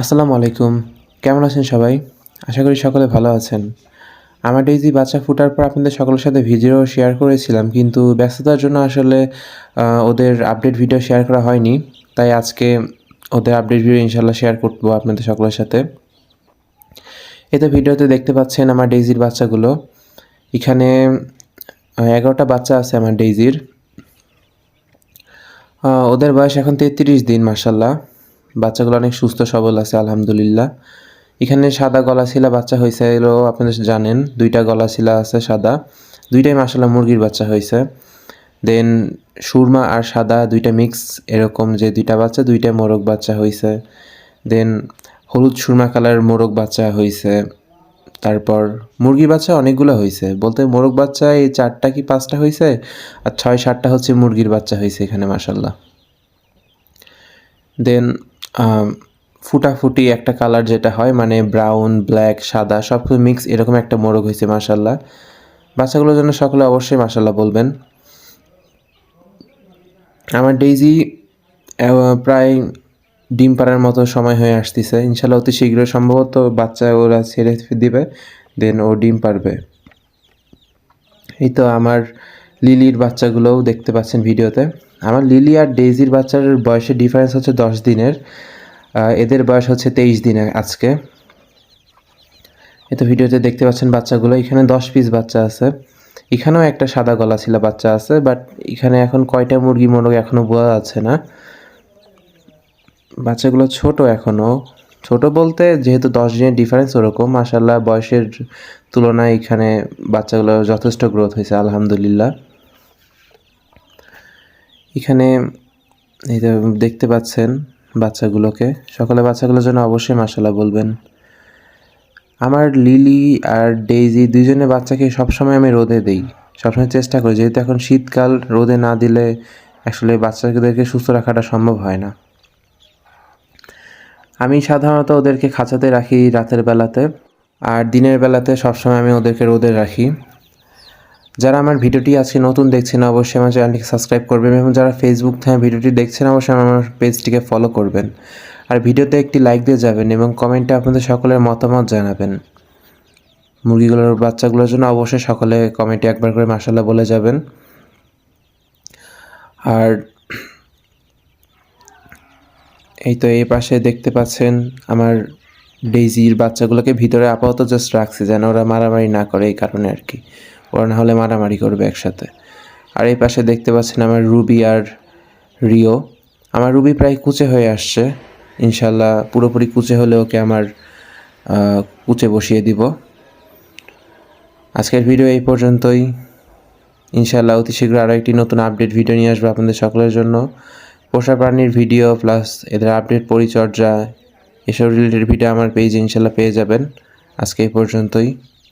আসসালামু আলাইকুম। কেমন আছেন সবাই? আশা করি সকলে ভালো আছেন। আমার ডেইজি বাচ্চা ফুটার পর আপনাদের সকলের সাথে ভিডিও শেয়ার করেছিলাম, কিন্তু ব্যস্ততার জন্য আসলে ওদের আপডেট ভিডিও শেয়ার করা হয়নি। তাই আজকে ওদের আপডেট ভিডিও ইনশাল্লাহ শেয়ার করব আপনাদের সকলের সাথে। এতে ভিডিওতে দেখতে পাচ্ছেন আমার ডেইজির বাচ্চাগুলো। এখানে এগারোটা বাচ্চা আছে আমার ডেইজির। ওদের বয়স এখন তেত্রিশ দিন মাসাল্লাহ বাচ্চাগুলো অনেক সুস্থ, সবল আছে, আলহামদুলিল্লাহ। এখানে সাদা গলা ছিলা বাচ্চা হয়েছে, এলো আপনারা জানেন, দুইটা গলা ছিলা আছে সাদা, দুইটাই মাসাল্লাহ মুরগির বাচ্চা হয়েছে। দেন সুরমা আর সাদা দুইটা মিক্স এরকম যে দুইটা বাচ্চা, দুইটা মোরগ বাচ্চা হয়েছে। দেন হলুদ সুরমা কালার মোরগ বাচ্চা হয়েছে। তারপর মুরগির বাচ্চা অনেকগুলো হয়েছে। বলতে মোরগ বাচ্চা এই চারটা কি পাঁচটা হয়েছে? আর ছয়, সাতটা হচ্ছে মুরগির বাচ্চা হয়েছে এখানে মাসাল্লাহ দেন ফুটাফুটি একটা কালার যেটা হয় মানে ব্রাউন ব্ল্যাক সাদা সব কিছু মিক্স এরকম একটা মোরগ হয়েছে মাসাল্লাহ বাচ্চাগুলোর জন্য সকলে অবশ্যই মাসাল্লাহ বলবেন। আমার ডেইজি প্রায় ডিম পাড়ার মতো সময় হয়ে আসতেছে। ইনশাল্লাহ অতি শীঘ্রই সম্ভবত বাচ্চা ওরা ছেড়ে দিবে দেন ও ডিম পারবে এই তো আমার লিলির বাচ্চাগুলোও দেখতে পাচ্ছেন ভিডিওতে। আমার লিলি আর ডেইজির বাচ্চার বয়সের ডিফারেন্স হচ্ছে দশ দিনের। এদের বয়স হচ্ছে তেইশ দিন আজকে। এই তো ভিডিওতে দেখতে পাচ্ছেন বাচ্চাগুলো। এখানে দশ পিস বাচ্চা আছে। এখানেও একটা সাদা গলা ছিল বাচ্চা আছে বাট এখানে এখন কয়টা মুরগি মোরগ এখনও বোঝা যাচ্ছে না। বাচ্চাগুলো ছোট এখনও ছোট বলতে যেহেতু দশ দিনের ডিফারেন্স ওরকম মাসাল্লাহ বয়সের তুলনায় এখানে বাচ্চাগুলো যথেষ্ট গ্রোথ হয়েছে, আলহামদুলিল্লাহ। এখানে এই দেখতে পাচ্ছেন বাচ্চাগুলোকে। সকলে বাচ্চাগুলোর জন্য অবশ্যই মাসাল্লাহ বলবেন। আমার লিলি আর ডেইজি দুইজনে বাচ্চাকে সবসময় আমি রোদে দেই। সবসময় চেষ্টা করি, যেহেতু এখন শীতকাল, রোদে না দিলে আসলে বাচ্চাদেরকে সুস্থ রাখাটা সম্ভব হয় না। আমি সাধারণত ওদেরকে খাঁচাতে রাখি রাতের বেলাতে, আর দিনের বেলাতে সবসময় আমি ওদেরকে রোদে রাখি। যারা আমার ভিডিওটি আজকে নতুন দেখছেন, অবশ্যই আমার চ্যানেলটিকে সাবস্ক্রাইব করবেন এবং যারা ফেসবুক থেকে ভিডিওটি দেখছেন, অবশ্যই আমার পেজটিকে ফলো করবেন। আর ভিডিওতে একটি লাইক দিয়ে যাবেন এবং কমেন্টে আপনাদের সকলের মতামত জানাবেন। মুরগিগুলোর বাচ্চাগুলোর জন্য অবশ্যই সকলে কমেন্টে একবার করে মাসাল্লাহ বলে যাবেন। আর এই তো এই পাশে দেখতে পাচ্ছেন আমার ডেইজির বাচ্চাগুলোকে ভিতরে আপাতত জাস্ট রাখছি, যেন ওরা মারামারি না করে, এই কারণে আর কি। ওরা না হলে মারামারি করবে একসাথে। আর এই পাশে দেখতে পাচ্ছেন আমার রুবি আর রিও। আমার রুবি প্রায় কুচে হয়ে আসছে। ইনশাল্লাহ পুরোপুরি কুচে হলে ওকে আমার কুচে বসিয়ে দিব। আজকের ভিডিও এই পর্যন্তই। ইনশাল্লাহ অতি শীঘ্র আরও একটি নতুন আপডেট ভিডিও নিয়ে আসব আপনাদের সকলের জন্য। পোষা প্রাণীর ভিডিও প্লাস এদের আপডেট পরিচর্যা, এসব রিলেটেড ভিডিও আমার পেজে ইনশাল্লাহ পেয়ে যাবেন। আজকে এই পর্যন্তই।